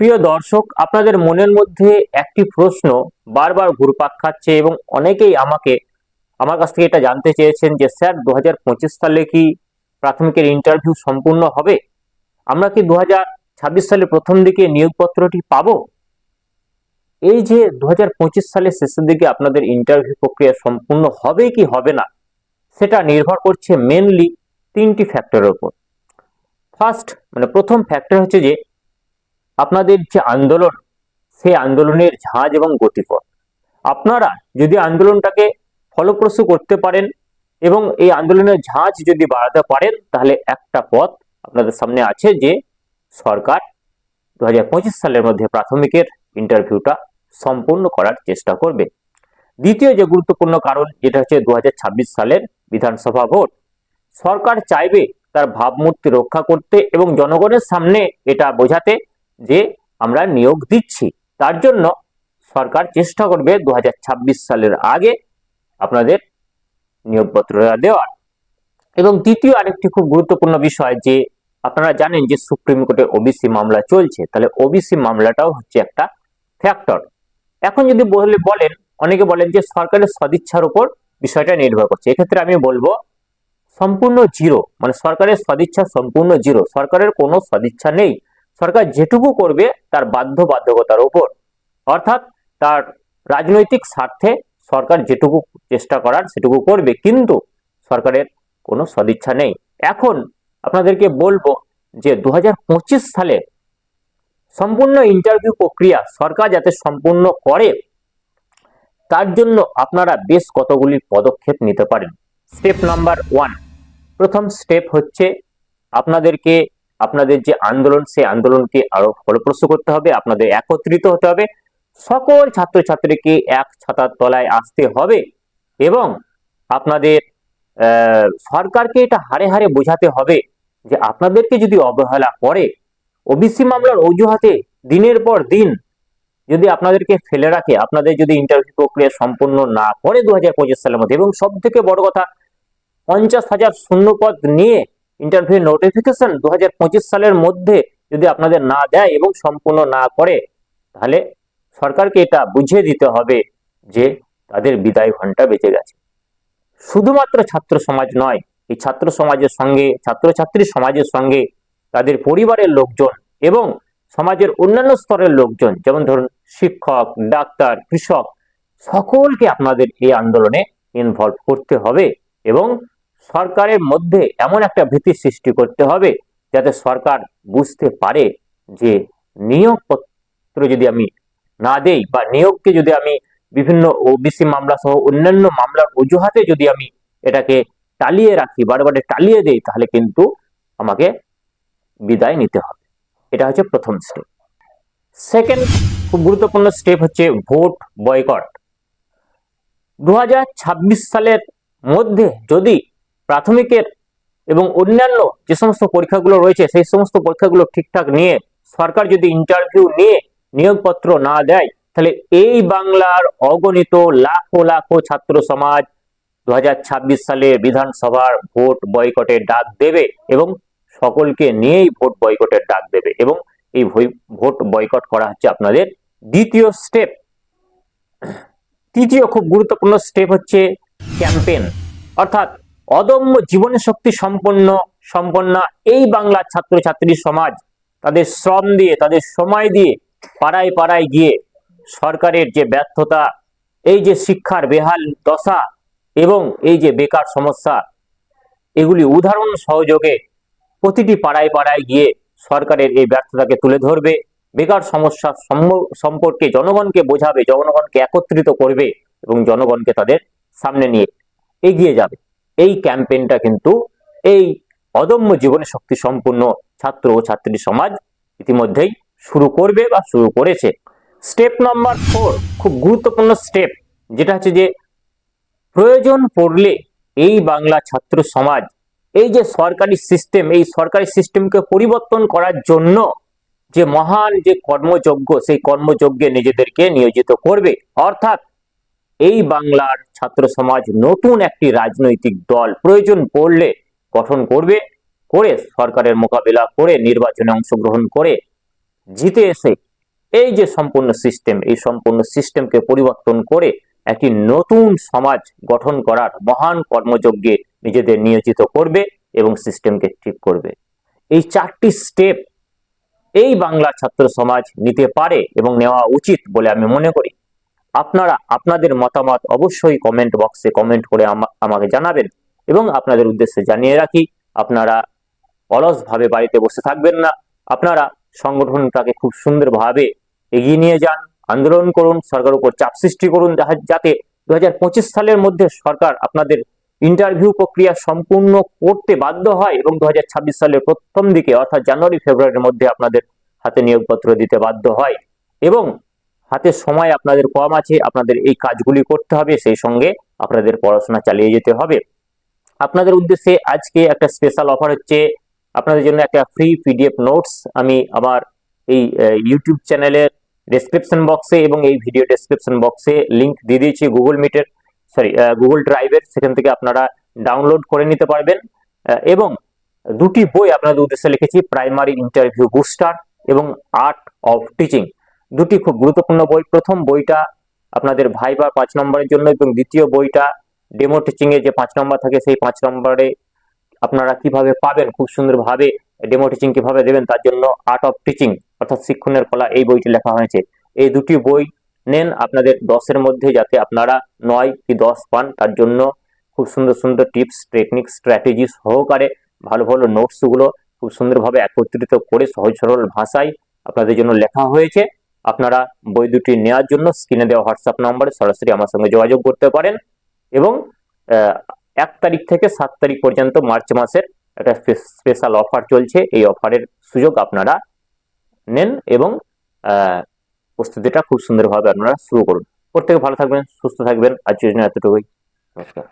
প্রিয় দর্শক, আপনাদের মনের মধ্যে একটি প্রশ্ন বারবার ঘুরপাক খাচ্ছে এবং অনেকেই আমাকে, আমার কাছ থেকে এটা জানতে চেয়েছেন যে, স্যার, দু হাজার পঁচিশ সালে কি প্রাথমিকের ইন্টারভিউ সম্পূর্ণ হবে? আমরা কি দু হাজার ছাব্বিশ সালে প্রথম দিকে নিয়োগপত্রটি পাবো? এই যে, দু সালের শেষের দিকে আপনাদের ইন্টারভিউ প্রক্রিয়া সম্পূর্ণ হবে কি হবে না, সেটা নির্ভর করছে মেনলি তিনটি ফ্যাক্টরের উপর। ফার্স্ট মানে প্রথম ফ্যাক্টর হচ্ছে যে আপনাদের যে আন্দোলন, সেই আন্দোলনের ঝাঁজ এবং গতিপথ। আপনারা যদি আন্দোলনটাকে ফলপ্রসূ করতে পারেন এবং এই আন্দোলনের ঝাঁজ যদি বাড়াতে পারেন, তাহলে একটা পথ আপনাদের সামনে আছে যে সরকার দুহাজার পঁচিশ সালের মধ্যে প্রাথমিকের ইন্টারভিউটা সম্পূর্ণ করার চেষ্টা করবে। দ্বিতীয় যে গুরুত্বপূর্ণ কারণ, যেটা হচ্ছে দু হাজার ছাব্বিশ সালের বিধানসভা ভোট। সরকার চাইবে তার ভাবমূর্তি রক্ষা করতে এবং জনগণের সামনে এটা বোঝাতে যে আমরা নিয়োগ দিচ্ছি, তার জন্য সরকার চেষ্টা করবে দু হাজার ছাব্বিশ সালের আগে আপনাদের নিয়োগপত্রটা দেওয়ার। এবং তৃতীয় আরেকটি খুব গুরুত্বপূর্ণ বিষয় যে আপনারা জানেন যে সুপ্রিম কোর্টে ওবিসি মামলা চলছে, তাহলে ওবিসি মামলাটাও হচ্ছে একটা ফ্যাক্টর এখন যদি বলে বলেন, অনেকে বলেন যে সরকারের সদিচ্ছার উপর বিষয়টা নির্ভর করছে। এক্ষেত্রে আমি বলব, সম্পূর্ণ জিরো মানে সরকারের সদিচ্ছা সম্পূর্ণ জিরো সরকারের কোনো সদিচ্ছা নেই। সরকার যেটুকু করবে তার বাধ্য বাধ্যকতার উপর অর্থাৎ তার রাজনৈতিক স্বার্থে সরকার যেটুকু চেষ্টা করার সেটুকু করবে, কিন্তু সরকারের কোনো সদিচ্ছা নেই। এখন আপনাদেরকে বলব যে দু হাজার পঁচিশ সালে সম্পূর্ণ ইন্টারভিউ প্রক্রিয়া সরকার যাতে সম্পূর্ণ করে, তার জন্য আপনারা বেশ কতগুলি পদক্ষেপ নিতে পারেন। স্টেপ নাম্বার ওয়ান, প্রথম স্টেপ হচ্ছে আপনাদেরকে আপনাদের যে আন্দোলন, সেই আন্দোলনকে আরও ফলপ্রসূ করতে হবে, আপনাদের একত্রিত হতে হবে। সকল ছাত্রছাত্রীকে এক ছাতার তলায় আসতে হবে এবং আপনাদের সরকারকে এটা হারে হারে বোঝাতে হবে যে আপনাদেরকে যদি অবহেলা করে, ওবিসি মামলার অজুহাতে দিনের পর দিন যদি আপনাদেরকে ফেলে রাখে, আপনাদের যদি ইন্টারভিউ প্রক্রিয়া সম্পূর্ণ না করে দু হাজার পঁচিশ সালের মধ্যে, এবং সব থেকে বড় কথা, পঞ্চাশ হাজার শূন্যপদ নিয়ে ইন্টারভিউ নোটিফিকেশন দু হাজার পঁচিশ সালের মধ্যে যদি আপনাদের না দেয় এবং সম্পূর্ণ না করে, তাহলে সরকারকে এটা বুঝিয়ে দিতে হবে যে তাদের বিদায় ঘণ্টা বেঁচে গেছে। শুধুমাত্র ছাত্র সমাজ নয়, এই ছাত্র সমাজের সঙ্গে, ছাত্রছাত্রী সমাজের সঙ্গে তাদের পরিবারের লোকজন এবং সমাজের অন্যান্য স্তরের লোকজন, যেমন ধরুন শিক্ষক, ডাক্তার, কৃষক, সকলকে আপনাদের এই আন্দোলনে ইনভলভ করতে হবে এবং সরকারের মধ্যে এমন একটা ভীতি সৃষ্টি করতে হবে যাতে সরকার বুঝতে পারে যে নিয়োগপত্র যদি আমি না দেই বা নিয়োগকে যদি আমি বিভিন্ন ওবিসি মামলা সহ অন্যান্য মামলার অজুহাতে যদি আমি এটাকে টালিয়ে রাখি, বারবার টালিয়ে দেই, তাহলে কিন্তু আমাকে বিদায় নিতে হবে। এটা হচ্ছে প্রথম স্টেপ সেকেন্ড খুব গুরুত্বপূর্ণ স্টেপ হচ্ছে ভোট বয়কট দু হাজার ছাব্বিশ সালের মধ্যে যদি প্রাথমিকের এবং অন্যান্য যে সমস্ত পরীক্ষাগুলো রয়েছে, সেই সমস্ত পরীক্ষাগুলো ঠিকঠাক নিয়ে সরকার যদি ইন্টারভিউ নিয়ে নিয়োগপত্র না দেয়, তাহলে এই বাংলার অগণিত লাখো লাখো ছাত্র সমাজ দু হাজার ছাব্বিশ সালে বিধানসভার ভোট বয়কটের ডাক দেবে এবং সকলকে নিয়েই ভোট বয়কটের ডাক দেবে এবং এই ভোট বয়কট করা হচ্ছে আপনাদের দ্বিতীয় স্টেপ তৃতীয় খুব গুরুত্বপূর্ণ স্টেপ হচ্ছে ক্যাম্পেন অর্থাৎ অদম্য জীবনী শক্তি সম্পন্ন সম্পন্ন এই বাংলার ছাত্রছাত্রী সমাজ। তাদের শ্রম দিয়ে, তাদের সময় দিয়ে পাড়ায় পাড়ায় গিয়ে সরকারের যে ব্যর্থতা, এই যে শিক্ষার বেহাল দশা এবং এই যে বেকার সমস্যা, এগুলি উদাহরণ সহযোগে প্রতিটি পাড়ায় পাড়ায় গিয়ে সরকারের এই ব্যর্থতাকে তুলে ধরবে। বেকার সমস্যা সম্পর্কে জনগণকে বোঝাবে, জনগণকে একত্রিত করবে এবং জনগণকে তাদের সামনে নিয়ে এগিয়ে যাবে। এই ক্যাম্পেইনটা কিন্তু এই অদম্য জীবনে শক্তি সম্পূর্ণ ছাত্র ও ছাত্রী সমাজ ইতিমধ্যেই শুরু করবে বা শুরু করেছে। স্টেপ নাম্বার ফোর, খুব গুরুত্বপূর্ণ স্টেপ, যেটা হচ্ছে যে প্রয়োজন পড়লে এই বাংলা ছাত্র সমাজ, এই যে সরকারি সিস্টেম এই সরকারি সিস্টেমকে পরিবর্তন করার জন্য যে মহান যে কর্মযজ্ঞ, সেই কর্মযজ্ঞে নিজেদেরকে নিয়োজিত করবে। অর্থাৎ এই বাংলার ছাত্র সমাজ নতুন একটি রাজনৈতিক দল প্রয়োজন পড়লে গঠন করবে, করে সরকারের মোকাবিলা করে নির্বাচনে অংশগ্রহণ করে জিতে এসে এই যে সম্পূর্ণ সিস্টেম এই সম্পূর্ণ সিস্টেমকে পরিবর্তন করে একটি নতুন সমাজ গঠন করার মহান কর্মযজ্ঞে নিজেদের নিয়োজিত করবে এবং সিস্টেমকে ঠিক করবে। এই চারটি স্টেপ এই বাংলা ছাত্র সমাজ নিতে পারে এবং নেওয়া উচিত বলে আমি মনে করি। আপনারা আপনাদের মতামত অবশ্যই কমেন্ট বক্সে কমেন্ট করে আমা- আমাকে জানাবেন। এবং আপনাদের উদ্দেশ্যে জানিয়ে রাখি, আপনারা অলসভাবে বাড়িতে বসে থাকবেন না। আপনারা সংগঠনটাকে খুব সুন্দরভাবে এগিয়ে নিয়ে যান, আন্দোলন করুন, সরকারের উপর চাপ সৃষ্টি করুন যাতে দু হাজার পঁচিশ সালের মধ্যে সরকার আপনাদের ইন্টারভিউ প্রক্রিয়া সম্পূর্ণ করতে বাধ্য হয় এবং দু হাজার ছাব্বিশ সালের প্রথম দিকে, অর্থাৎ জানুয়ারি, ফেব্রুয়ারির মধ্যে আপনাদের হাতে নিয়োগপত্র দিতে বাধ্য হয়। এবং হাতে সময় আপনাদের কম আছে, আপনাদের এই কাজগুলি করতে হবে, সেই সঙ্গে আপনাদের পড়াশোনা চালিয়ে যেতে হবে। আপনাদের উদ্দেশ্যে আজকে একটা স্পেশাল অফার হচ্ছে, আপনাদের জন্য একটা ফ্রি পিডিএফ নোটস আমি আমার এই ইউটিউব চ্যানেলের ডেসক্রিপশন বক্সে এবং এই ভিডিও ডেসক্রিপশন বক্সে লিংক দিয়ে দিয়েছি গুগল মিটের সরি গুগল ড্রাইভের সেখান থেকে আপনারা ডাউনলোড করে নিতে পারবেন। এবং দুটি বই আপনাদের উদ্দেশ্যে লিখেছি প্রাইমারি ইন্টারভিউ বুস্টার এবং আর্ট অফ টিচিং দুটি খুব গুরুত্বপূর্ণ বই। প্রথম বইটা আপনাদের ভাইবার পাঁচ নম্বরের জন্য এবং দ্বিতীয় বইটা ডেমো টিচিং এ যে পাঁচ নম্বর থাকে, সেই পাঁচ নম্বরে আপনারা কীভাবে পাবেন, খুব সুন্দরভাবে ডেমো টিচিং কীভাবে দেবেন, তার জন্য আর্ট অফ টিচিং অর্থাৎ শিক্ষণের কলা এই বইটি লেখা হয়েছে। এই দুটি বই নেন আপনাদের দশের মধ্যে যাতে আপনারা নয় কি দশ পান, তার জন্য খুব সুন্দর সুন্দর টিপস, টেকনিক স্ট্র্যাটেজি সহকারে ভালো ভালো নোটসগুলো খুব সুন্দরভাবে একত্রিত করে সহজ সরল ভাষায় আপনাদের জন্য লেখা হয়েছে। আপনারা বই দুটি নেওয়ার জন্য স্ক্রিনে দেওয়া হোয়াটসঅ্যাপ নম্বরে সরাসরি আমার সঙ্গে যোগাযোগ করতে পারেন এবং এক তারিখ থেকে সাত তারিখ পর্যন্ত মার্চ মাসের একটা স্পেশাল অফার চলছে। এই অফারের সুযোগ আপনারা নেন এবং প্রস্তুতিটা খুব সুন্দরভাবে আপনারা শুরু করুন। প্রত্যেকে ভালো থাকবেন, সুস্থ থাকবেন। আজকের জন্য এতটুকুই। নমস্কার।